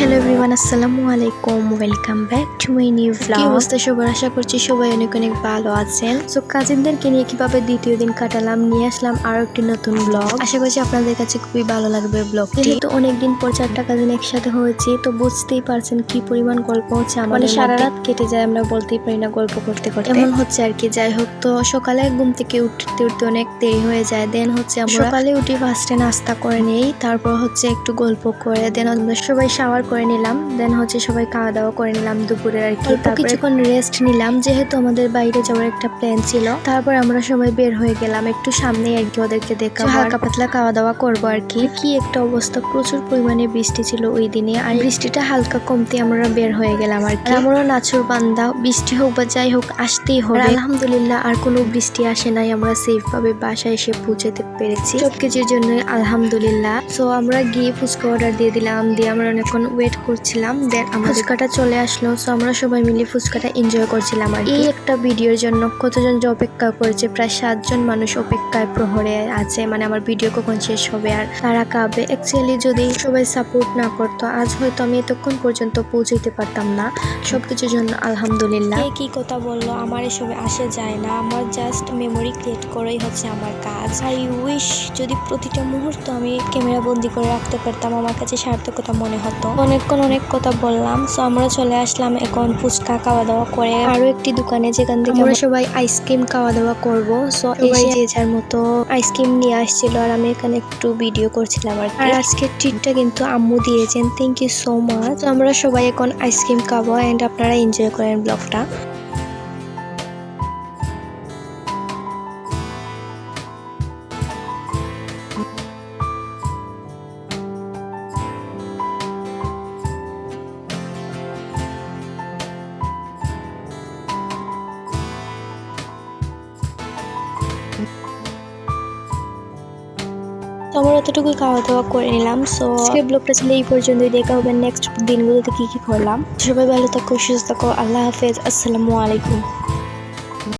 আসসালামু আলাইকুম welcome back to my new blog অবস্থা? সবার আশা করছি সবাই অনেক অনেক ভালো আছেন। সো কাজিনদেরকে নিয়ে কীভাবে দ্বিতীয় দিন কাটালাম নিয়ে আসলাম আরও একটি নতুন ব্লগ আশা করছি আপনাদের কাছে খুবই ভালো লাগবে ব্লগটি যেহেতু অনেকদিন পর চারটা কাজিন একসাথে হয়েছি তো বুঝতেই পারছেন কি পরিমাণ গল্প হচ্ছে আমাদের সারা রাত কেটে যায় আমরা বলতেই পারি না গল্প করতে করতে। এমন হচ্ছে আর কি যাই হোক। তো সকালে ঘুম থেকে উঠতে উঠতে অনেক দেরি হয়ে যায়। দেন হচ্ছে আমরা সকালে উঠি ফার্স্টে নাস্তা করে নেই তারপর হচ্ছে একটু গল্প করে দেন আমরা সবাই শাওয়ার করে নিলাম দেন হচ্ছে সবাই খাওয়া দাওয়া করে নিলাম দুপুরের আর কি। কিছুক্ষণ রেস্ট নিলাম যেহেতু আমাদের বাইরে যাওয়ার একটা প্ল্যান ছিল। তারপর আমরা সবাই বের হয়ে গেলাম একটু সামনেই আর কি ওদেরকে দেখা হালকা পাতলা খাওয়া দাওয়া করব আর কি। কি একটা অবস্থা প্রচুর পরিমাণে বৃষ্টি ছিল ওই দিনে। আর বৃষ্টিটা হালকা কমতে আমরা বের হয়ে গেলাম আর কি। আমরা নাচুর বান্দা বৃষ্টি হোক বা যাই হোক আসতেই হবে। আলহামদুলিল্লাহ আর কোনো বৃষ্টি আসে নাই আমরা সেফ ভাবে বাসায় এসে পৌঁছাতে পেরেছি। সব কিছুর জন্য আলহামদুলিল্লাহ। সো আমরা গিয়ে ফুচকা অর্ডার দিয়ে দিলাম দিয়ে আমরা অনেকক্ষণ ওয়েট করছিলাম দেন আমার ফুচকাটা চলে আসলো সো আমরা সবাই মিলে ফুচকাটা এনজয় করছিলাম আর এই একটা ভিডিওর জন্য কতজন যে অপেক্ষা করেছে প্রায় সাতজন মানুষ অপেক্ষায় প্রহরে আছে মানে আমার ভিডিও কখন শেষ হবে আর তারা কাবে অ্যাকচুয়ালি যদি সবাই সাপোর্ট না করতো আজ হয়তো আমি এতক্ষণ পর্যন্ত পৌঁছাইতে পারতাম না। সবকিছুর জন্য আলহামদুলিল্লাহ। কি কথা বলল আমার এসবে আসে যায় না। আমার জাস্ট মেমোরি ক্রিয়েট করাই হচ্ছে আমার কাজ। আই উইশ যদি প্রতিটা মুহূর্ত আমি ক্যামেরা বন্দি করে রাখতে পারতাম আমার কাছে সার্থকতা মনে হতো। অনেকক্ষণ অনেক কথা বললাম সো আমরা চলে আসলাম এখন ফুচকা খাওয়া দাওয়া করে। আরও একটি দোকানে যেখান থেকে আমরা সবাই আইসক্রিম খাওয়া দাওয়া করব সো এই যে যার মতো আইসক্রিম নিয়ে আসছিল আর আমি এখানে একটু ভিডিও করছিলাম আর আর আজকে ট্রিটটা কিন্তু আম্মু দিয়েছেন থ্যাংক ইউ সো মাচ আমরা সবাই এখন আইসক্রিম খাব অ্যান্ড আপনারা এনজয় করেন ব্লগটা তো আমরা এতটুকুই খাওয়া দাওয়া করে নিলাম সো আজকের ব্লগটা ছিল এই পর্যন্তই। দেখা হবে নেক্সট দিনগুলোতে কি কি করলাম। সবাই ভালো থাকো, সুস্থ থাকো, আল্লাহ হাফেজ, আসসালামু আলাইকুম।